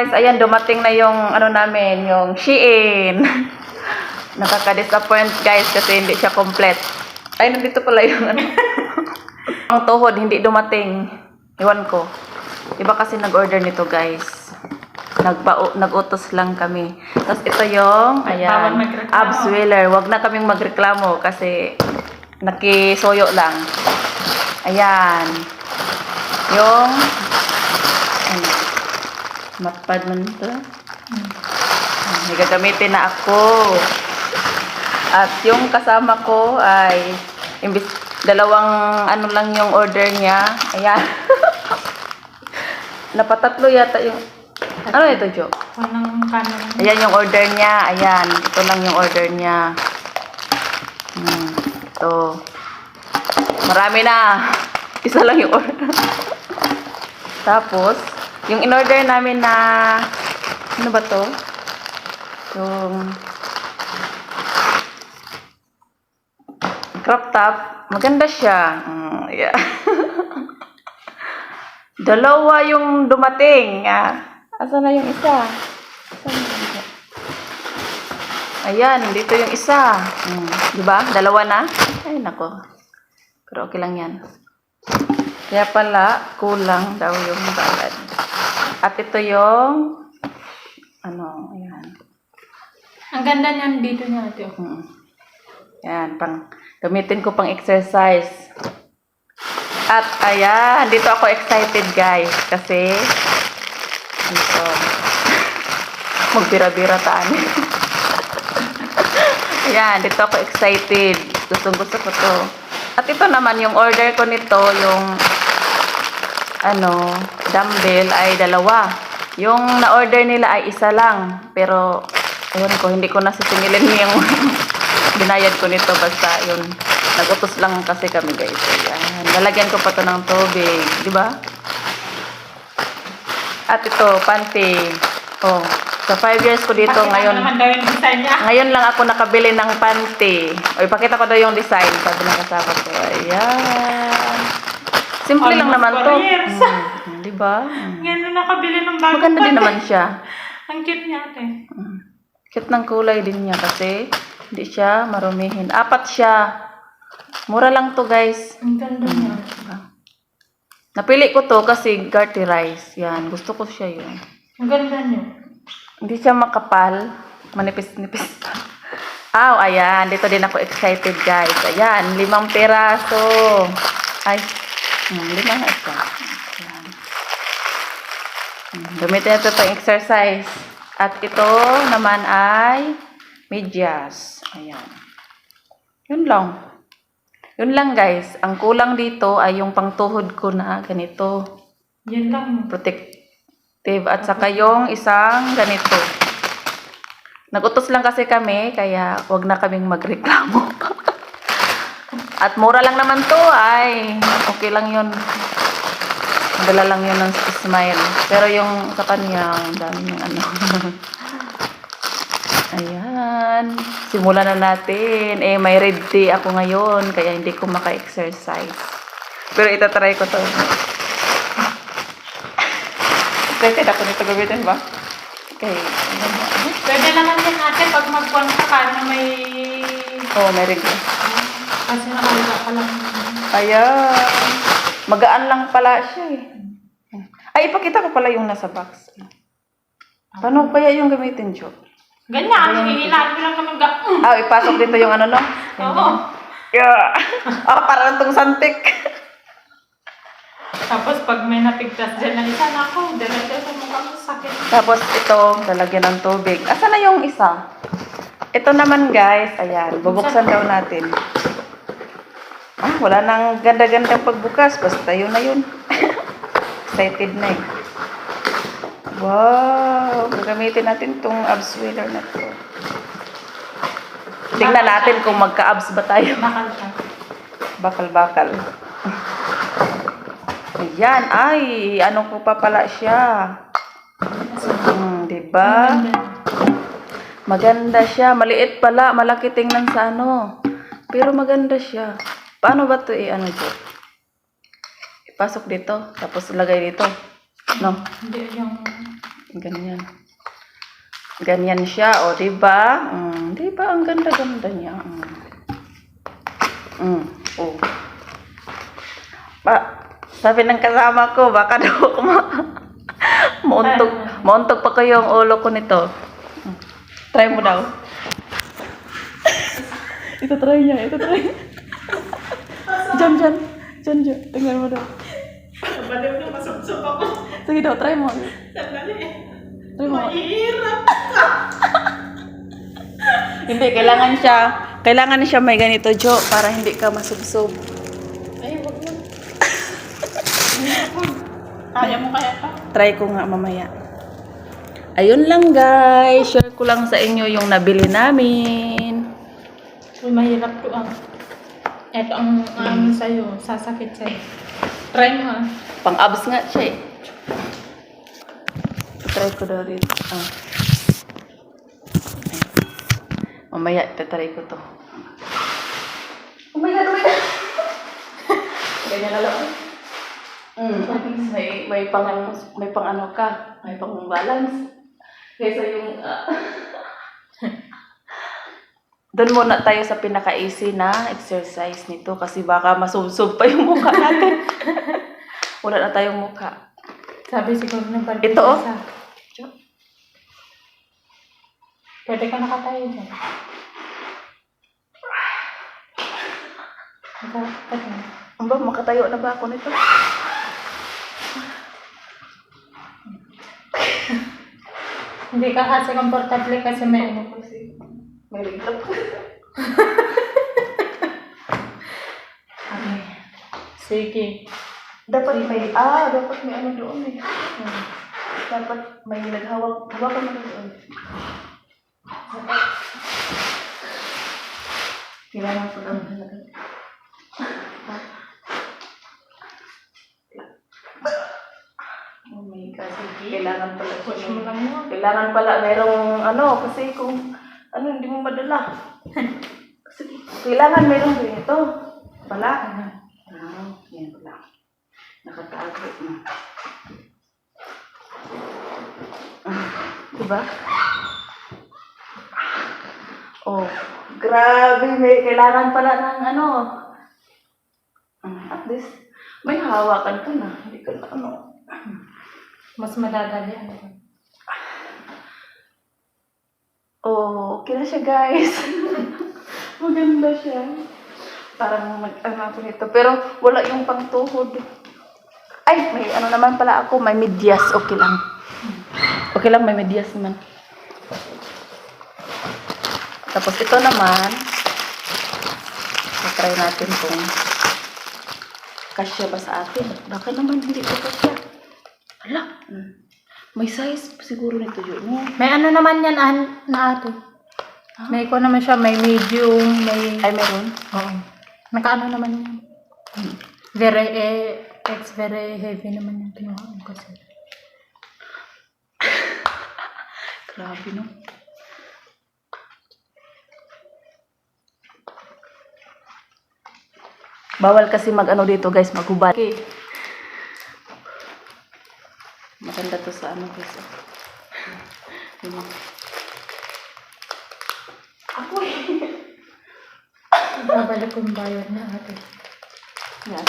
guys, ayan, dumating na yung ano namin, yung Shein. Nakaka-disappoint guys kasi hindi siya complete. Ay, nandito pala yung ano. Ang tuhod, hindi dumating. Iwan ko. Iba kasi nag-order nito guys. Nagpa nag-utos lang kami. Tapos ito yung, ayan, abs wheeler. Huwag na kaming magreklamo kasi nakisoyo lang. Ayan. Yung, matpad man ito. Ah, May gagamitin na ako. At yung kasama ko ay imbis dalawang ano lang yung order niya. Ayan. Napatatlo yata yung ano ito, Jo? Walang camera. Ayan yung order niya. Ayan. Ito lang yung order niya. Hmm. Ito. Marami na. Isa lang yung order. Tapos, yung in-order namin na ano ba to? Yung crop top. Maganda siya. Mm, yeah. Dalawa yung dumating. Ah. Asa na yung isa? Ayan, dito yung isa. Hmm, di ba? Dalawa na? Ay, nako. Pero okay lang yan. Kaya pala, kulang daw yung balad. At ito yung, ano, ayan. Ang ganda niyan dito niya ate. Hmm. Ayan, pang, gamitin ko pang exercise. At ayan, dito ako excited guys. Kasi, dito, magbira-bira taan. ayan, dito ako excited. Gustong gusto ko to. At ito naman, yung order ko nito, yung, ano, dumbbell ay dalawa. Yung na-order nila ay isa lang. Pero, ayun ko, hindi ko nasisingilin yung binayad ko nito. Basta, yun, nag-utos lang kasi kami guys. Ayan. Lalagyan ko pa to ng tubig. Di ba? At ito, panty. Oh, sa 5 years ko dito Pakita ngayon. Ngayon lang ako nakabili ng panty. O, ipakita ko daw yung design. Sabi ng kasama ko. Ayan. Simple lang naman to. years. Mm, di ba? Mm. Ngayon na nakabili ng bago. Maganda din naman siya. Ang cute niya ate. Mm. Cute ng kulay din niya kasi hindi siya marumihin. Apat siya. Mura lang to guys. Ang ganda niya. Diba? Napili ko to kasi garty rice. Yan. Gusto ko siya yun. Ang ganda niya. Hindi siya makapal. Manipis-nipis. Aw, ayan. Dito din ako excited, guys. Ayan, limang peraso. Ay, hmm, lima nga isa. Ayan. Hmm, Gamitin natin itong exercise. At ito naman ay medyas. Ayan. Yun lang. Yun lang, guys. Ang kulang dito ay yung pangtuhod ko na ganito Yan lang. protective at saka yung isang ganito. Nagutos lang kasi kami, kaya wag na kaming magreklamo. at mura lang naman to, ay okay lang yun. Madala lang yun ng smile. Pero yung sa kanya, ang dami yung ano. Ayan. Simulan na natin. Eh, may red day ako ngayon, kaya hindi ko maka-exercise. Pero itatry ko to. Excited ako nito gamitin ba? Okay. Pwede naman yan ate pag magpuan ka na may... Oo, oh, may red day. Kasi nakalala ka lang. Ayan. Magaan lang pala siya eh. Ay, ipakita ko pala yung nasa box. Paano kaya yung gamitin, Jo? Ganyan. Hinihilaan mo lang ga... Mm. Ah, ipasok dito yung ano, no? Oo. Yeah. Ah, parang tong santik. Tapos pag may napigtas dyan na isa na ako, diretso sa mukha mo sakit. Tapos ito, lalagyan ng tubig. Asa na yung isa? Ito naman guys, ayan, bubuksan daw natin. Ah, wala nang ganda-gandang pagbukas, basta yun na yun. Excited na eh. Wow, gagamitin natin tong abs wheeler na to. Tingnan natin kung magka-abs ba tayo. Bakal-bakal. Ayan, ay, ano ko pa pala siya. Hmm, di ba? Maganda siya. Maliit pala. Malaki tingnan sa ano. Pero maganda siya. Paano ba to i-ano dito? Ipasok dito. Tapos lagay dito. No? Hindi yung... Ganyan. Ganyan siya, o, di ba? Mm, di ba? Ang ganda-ganda niya. Mm. Mm, oh. Ba, sabi ng kasama ko, baka daw ako ma mauntog, mauntog pa ko yung ulo ko nito. Mm. Try mo daw. ito try niya, ito try. Diyan, diyan. Diyan, diyan. Tingnan mo daw. Baliw na masubsob ako. Sige daw, try mo. Sandali. Try mo. Mahirap. Hindi, kailangan siya, kailangan siya may ganito, Jo, para hindi ka masubsob. Ay, wag mo. Kaya mo kaya pa? Try ko nga mamaya. Ayun lang guys, share ko lang sa inyo yung nabili namin. Uy, mahirap to ah. Ito ang ano sa'yo, sasakit sa'yo. Try mo ah. Pang abs nga siya eh. Try ko daw dito. Ah. Mamaya, tatry ko to. Oh my God, oh my God! Ganyan na lang. Mm, may, may pang, may pang ano ka, may pang balance. Kaysa yung, ah, doon muna tayo sa pinaka-easy na exercise nito kasi baka masubsob pa yung mukha natin. Wala na tayong mukha. Sabi siguro ng Barbie. Ito, oh. isa. Pwede ka nakatayo dyan. Ito. Ang ba, makatayo na ba ako nito? Hindi ka kasi komportable kasi may ano. May liglap. okay. Sige. Dapat may, ah, dapat may ano doon eh. Hmm. Dapat may naghawak, hawakan mo doon. Kailangan ko lang talaga. Oh my God. Kailangan pala Push mo lang mo. Kailangan pala merong ano, kasi kung ano, hindi mo madala. kasi kailangan merong ganito. Pala. Ah, yan pala. Nakatago na. Diba? Oh, grabe. May kailangan pala ng ano. Ah, At least, may hawakan ka na. Hindi ka na ano. Mas madadali ano. Oh, okay na siya guys. Maganda siya. Parang mag ano ako nito. Pero wala yung pangtuhod. Ay, may ano naman pala ako. May medyas. Okay lang. Okay lang, may medyas naman. Tapos ito naman. try natin kung kasya ba sa atin. Baka naman hindi ko kasya. Hala. Hmm. May size siguro nito yun. No? May ano naman yan an, na ate. May ko naman siya, may medium, may... Ay, meron. Oo. Nakaano naman yan. Very, eh, it's very heavy naman yung kinuha ko kasi. Grabe, no? Bawal kasi mag-ano dito, guys, maghubad. Okay. Maganda to sa ano, guys. Yung mga- Ako eh. Babalik kong bayad na ate. Yan.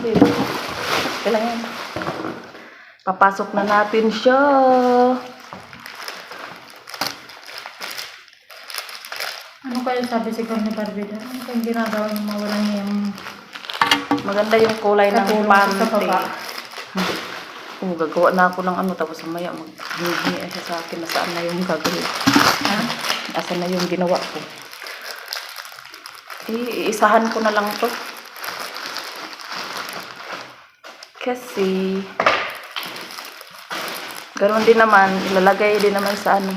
Babe, kailangan. Papasok na natin siya. Ano kaya sabi siguro ni Barbie doon? Ano kayong ginagawa ng mga walang yung Maganda yung kulay ng Katulong pante. sa baba? Oh, gagawa na ako ng ano, tapos mamaya mag-hingi siya sa akin na saan na yung gagawin. Asan na yung ginawa ko. Eh, iisahan ko na lang to. Kasi, ganoon din naman, ilalagay din naman sa ano.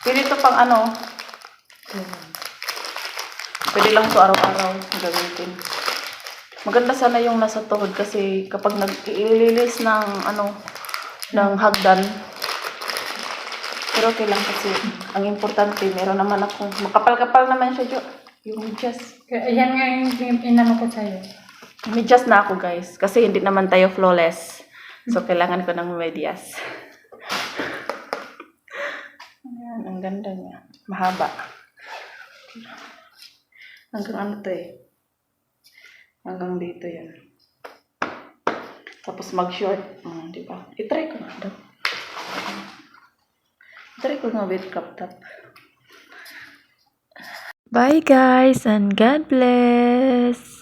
Pwede to pang ano, pwede lang to araw-araw gamitin. Maganda sana yung nasa tuhod kasi kapag nag-ililis ng ano, ng hagdan, pero okay lang kasi ang importante, meron naman ako, makapal-kapal naman siya, Jo. Yung. Kaya yan nga yung yung inano ko sa'yo. Medyas na ako guys. Kasi hindi naman tayo flawless. So, kailangan ko ng medyas. Ayan, ang ganda niya. Mahaba. Hanggang ano to eh. Hanggang dito yan. Tapos mag-short. Ah, di ba? I-try ko nga daw. I-try ko nga with crop top. Bye guys and God bless!